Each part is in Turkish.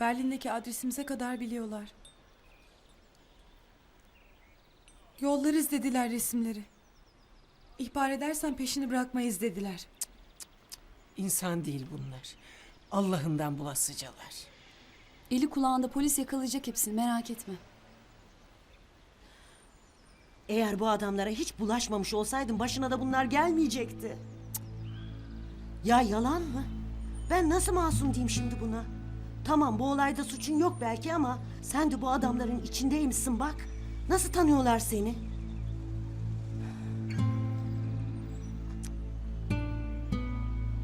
Berlin'deki adresimize kadar biliyorlar. Yolları izlediler resimleri. İhbar edersen peşini bırakmayız dediler. İnsan değil bunlar. Allah'ından bulasıcalar. Eli kulağında polis yakalayacak hepsini merak etme. Eğer bu adamlara hiç bulaşmamış olsaydın başına da bunlar gelmeyecekti. Cık. Ya yalan mı? Ben nasıl masum diyeyim şimdi buna? Tamam bu olayda suçun yok belki ama sen de bu adamların içindeymişsin bak. Nasıl tanıyorlar seni?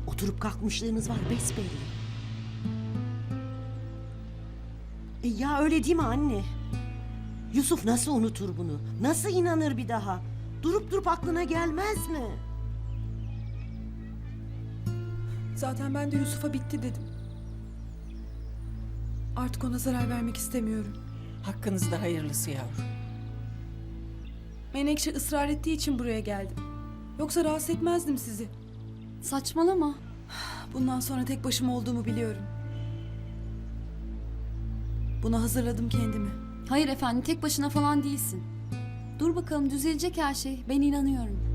Oturup kalkmışlığınız var besbelli. E ya öyle değil mi anne? Yusuf nasıl unutur bunu? Nasıl inanır bir daha? Durup durup aklına gelmez mi? Zaten ben de Yusuf'a bitti dedim. Artık ona zarar vermek istemiyorum. Hakkınızda hayırlısı yavrum. Menekşe ısrar ettiği için buraya geldim. Yoksa rahatsız etmezdim sizi. Saçmalama. Bundan sonra tek başıma olduğumu biliyorum. Buna hazırladım kendimi. Hayır efendim tek başına falan değilsin. Dur bakalım düzelecek her şey. Ben inanıyorum.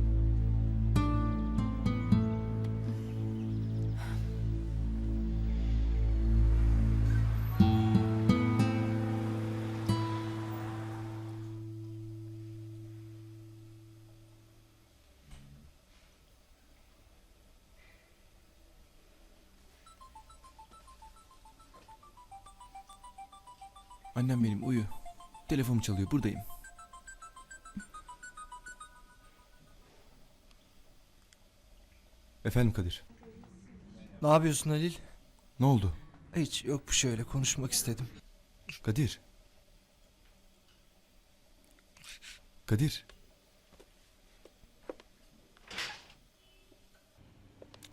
Annem benim uyu. Telefonum çalıyor buradayım. Efendim Kadir. Ne yapıyorsun Halil? Ne oldu? Hiç yok bu şöyle konuşmak istedim. Kadir. Kadir.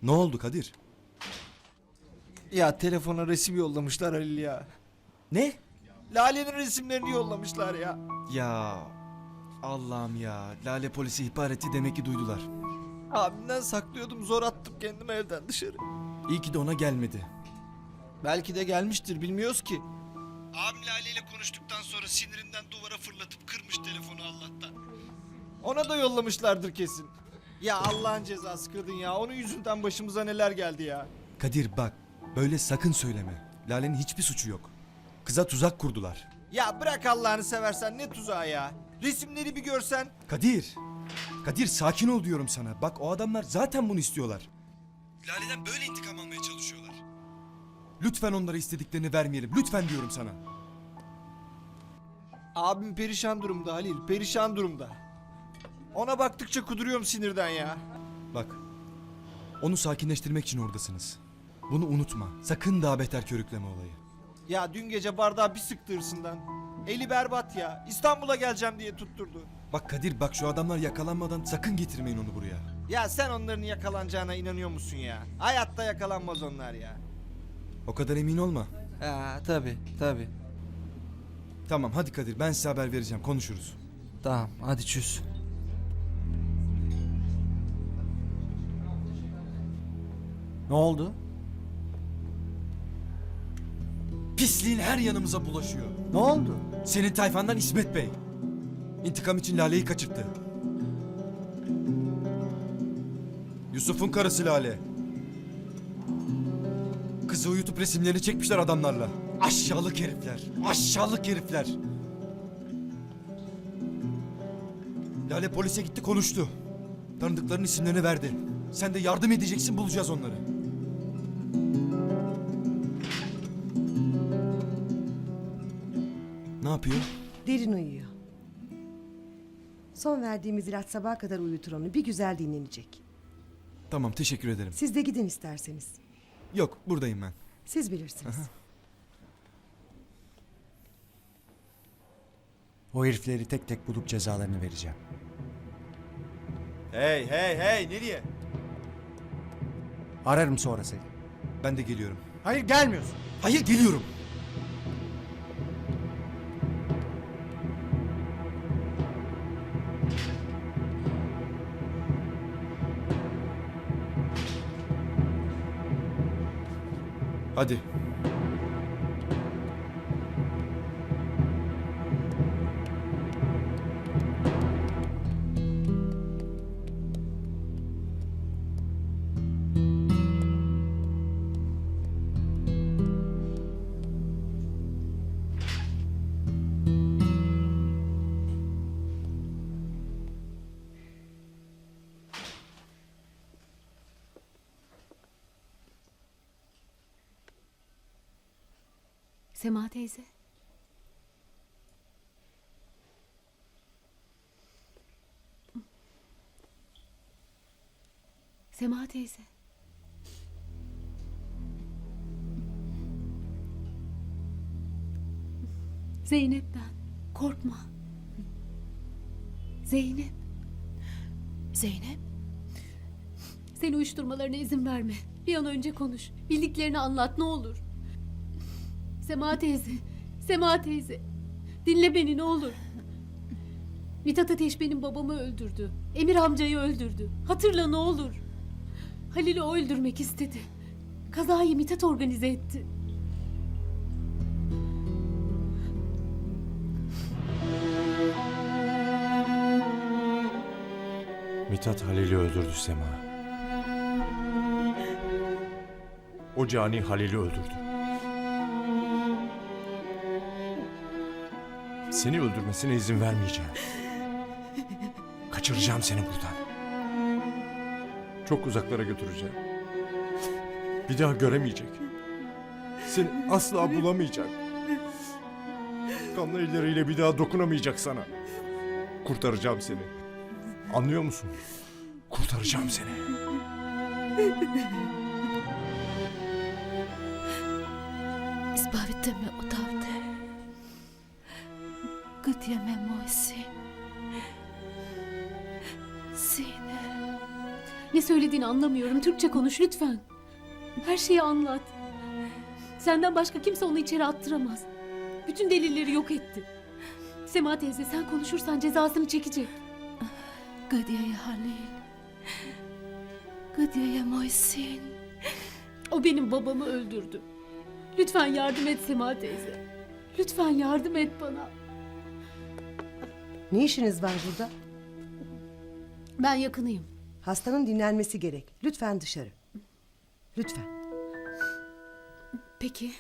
Ne oldu Kadir? Ya telefona resim yollamışlar Halil ya. Ne? Lale'nin resimlerini yollamışlar ya. Ya Allah'ım ya. Lale polisi ihbar etti demek ki duydular. Abimden saklıyordum zor attım kendimi evden dışarı. İyi ki de ona gelmedi. Belki de gelmiştir bilmiyoruz ki. Abim Lale ile konuştuktan sonra sinirinden duvara fırlatıp kırmış telefonu Allah'tan. Ona da yollamışlardır kesin. Ya Allah'ın cezası kadın ya. Onun yüzünden başımıza neler geldi ya. Kadir bak böyle sakın söyleme. Lale'nin hiçbir suçu yok. Kıza tuzak kurdular. Ya bırak Allah'ını seversen ne tuzağı ya. Resimleri bir görsen. Kadir. Kadir sakin ol diyorum sana. Bak o adamlar zaten bunu istiyorlar. Lale'den böyle intikam almaya çalışıyorlar. Lütfen onlara istediklerini vermeyelim. Lütfen diyorum sana. Abim perişan durumda Halil, perişan durumda. Ona baktıkça kuduruyorum sinirden ya. Bak. Onu sakinleştirmek için oradasınız. Bunu unutma. Sakın daha beter körükleme olayı. Ya dün gece bardağı bir sıktı hırsından. Eli berbat ya. İstanbul'a geleceğim diye tutturdu. Bak Kadir bak şu adamlar yakalanmadan sakın getirmeyin onu buraya. Ya sen onların yakalanacağına inanıyor musun ya? Hayatta yakalanmaz onlar ya. O kadar emin olma. Ha tabi tabi. Tamam hadi Kadir ben size haber vereceğim konuşuruz. Tamam hadi çöz. Ne oldu? Pisliğin her yanımıza bulaşıyor. Ne oldu? Senin tayfandan İsmet Bey. İntikam için Lale'yi kaçırttı. Yusuf'un karısı Lale. Kızı uyutup resimlerini çekmişler adamlarla. Aşağılık herifler. Aşağılık herifler. Lale polise gitti konuştu. Tanıdıklarının isimlerini verdi. Sen de yardım edeceksin bulacağız onları. Ne yapıyor? Derin uyuyor. Son verdiğimiz ilaç sabaha kadar uyutur onu. Bir güzel dinlenecek. Tamam teşekkür ederim. Siz de gidin isterseniz. Yok buradayım ben. Siz bilirsiniz. O herifleri tek tek bulup cezalarını vereceğim. Hey hey hey nereye? Ararım sonra seni. Ben de geliyorum. Hayır gelmiyorsun. Hayır geliyorum. Hadi. Sema teyze. Sema teyze. Zeynep ben. Korkma. Zeynep. Zeynep. Sen uyuşturmalarına izin verme. Bir an önce konuş. Bildiklerini anlat ne olur. Sema teyze. Sema teyze. Dinle beni ne olur. Mithat Ateş benim babamı öldürdü. Emir amcayı öldürdü. Hatırla ne olur. Halil'i o öldürmek istedi. Kazayı Mithat organize etti. Mithat Halil'i öldürdü Sema. O cani Halil'i öldürdü. Seni öldürmesine izin vermeyeceğim. Kaçıracağım seni buradan. Çok uzaklara götüreceğim. Bir daha göremeyecek. Seni asla bulamayacak. Kanlı elleriyle bir daha dokunamayacak sana. Kurtaracağım seni. Anlıyor musun? Kurtaracağım seni. İzbavite me odavde. Gıdyeme moysin. Sine. Ne söylediğini anlamıyorum. Türkçe konuş lütfen. Her şeyi anlat. Senden başka kimse onu içeri attıramaz. Bütün delilleri yok etti. Sema teyze sen konuşursan cezasını çekecek. Gıdyeye Halil. Gıdyeye Moysin. O benim babamı öldürdü. Lütfen yardım et Sema teyze. Lütfen yardım et bana. Ne işiniz var burada? Ben yakınıyım. Hastanın dinlenmesi gerek. Lütfen dışarı. Lütfen. Peki.